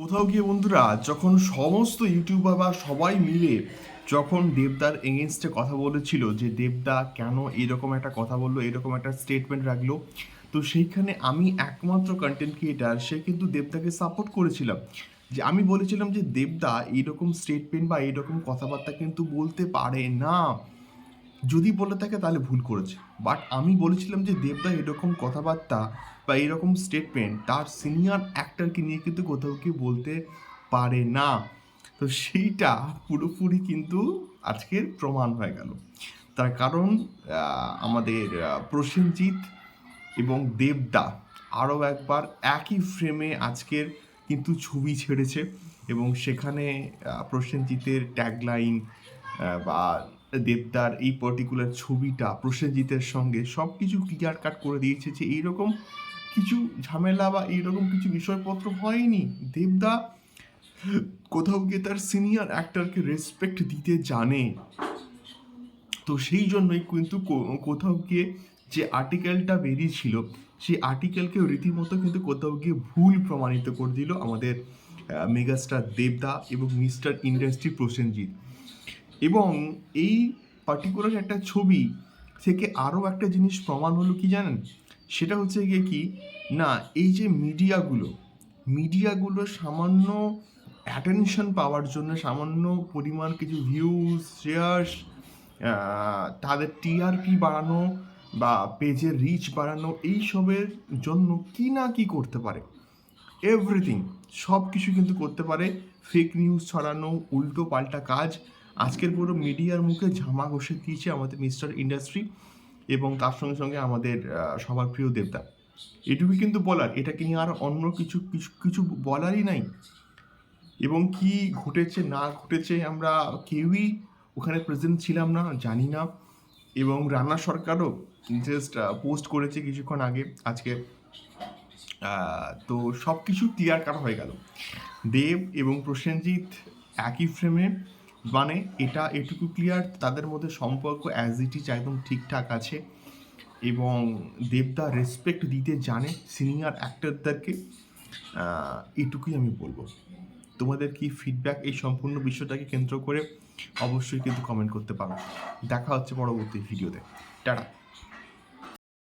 কোথাও গিয়ে বন্ধুরা, যখন সমস্ত ইউটিউবার বা সবাই মিলে যখন দেবদার এগেনস্টে কথা বলেছিল যে দেবদা কেন এরকম একটা কথা বলল, এরকম একটা স্টেটমেন্ট রাখল, তো সেইখানে আমি একমাত্র কন্টেন্ট ক্রিয়েটার সে কিন্তু দেবদাকে সাপোর্ট করেছিলাম। যে আমি বলেছিলাম যে দেবদা এইরকম স্টেটমেন্ট বা এইরকম কথাবার্তা কিন্তু বলতে পারে না। যদি বলে থাকে তাহলে ভুল করেছে। বাট আমি বলেছিলাম যে দেবদা এরকম কথাবার্তা বা এরকম স্টেটমেন্ট তার সিনিয়র অ্যাক্টরকে নিয়ে কিন্তু কোথাও কি বলতে পারে না। তো সেইটা পুরোপুরি কিন্তু আজকের প্রমাণ হয়ে গেল। তার কারণ আমাদের প্রসেনজিৎ এবং দেবদা আরও একবার একই ফ্রেমে আজকের কিন্তু ছবি ছেড়েছে এবং সেখানে প্রসেনজিতের ট্যাগলাইন বা দেবদার এই পার্টিকুলার ছবিটা, প্রসেনজিতের সঙ্গে সব কিছু ক্লিয়ার কাট করে দিয়েছে যে এইরকম কিছু ঝামেলা বা এইরকম কিছু বিষয়পত্র হয়নি। দেবদা কোথাও গিয়ে তার সিনিয়র অ্যাক্টরকে রেসপেক্ট দিতে জানে। তো সেই জন্যই কিন্তু কোথাও গিয়ে যে আর্টিকেলটা বেরিয়েছিল, সেই আর্টিকেলকে রীতিমতো কিন্তু কোথাও গিয়ে ভুল প্রমাণিত করে দিল আমাদের মেগাস্টার দেবদা এবং মিস্টার ইন্ডাস্ট্রি প্রসেনজিৎ। এবং এই পার্টিকুলার একটা ছবি থেকে আরও একটা জিনিস প্রমাণ হলো কি জানেন? সেটা হচ্ছে গিয়ে কি? না, এই যে মিডিয়াগুলো মিডিয়াগুলো সামান্য অ্যাটেনশন পাওয়ার জন্য, সামান্য পরিমাণ কিছু ভিউজ শেয়ার্স তাদের টিআরপি বাড়ানো বা পেজের রিচ বাড়ানো, এইসবের জন্য কি না কি করতে পারে? এভরিথিং সব কিছু কিন্তু করতে পারে। ফেক নিউজ ছড়ানো, উল্টো পাল্টা কাজ আজকের পুরো মিডিয়ার মুখে ঝামা ঘষে দিয়েছে আমাদের মিস্টার ইন্ডাস্ট্রি এবং তার সঙ্গে সঙ্গে আমাদের সবার প্রিয় দেবতা এটুকু কিন্তু বলার, এটাকে নিয়ে আর অন্য কিছু কিছু কিছু বলারই নাই। এবং কি ঘটেছে, না ঘটেছে আমরা কেউই ওখানে প্রেজেন্ট ছিলাম না, জানি না। এবং রানা সরকারও জাস্ট পোস্ট করেছে কিছুক্ষণ আগে, আজকে। তো সব কিছু ক্লিয়ার কাট হয়ে গেল। দেব এবং প্রসেনজিৎ একই ফ্রেমে মানে এটা এটুকু ক্লিয়ার তাদের মধ্যে সম্পর্ক অ্যাজ ইট ইজ একদম ঠিকঠাক আছে এবং দেবদা রেসপেক্ট দিতে জানে সিনিয়র অ্যাক্টরদেরকে এটুকুই আমি বলব। তোমাদের কি ফিডব্যাক এই সম্পূর্ণ বিষয়টাকে কেন্দ্র করে? অবশ্যই কিন্তু কমেন্ট করতে পারো। দেখা হচ্ছে পরবর্তী ভিডিওতে টাটা।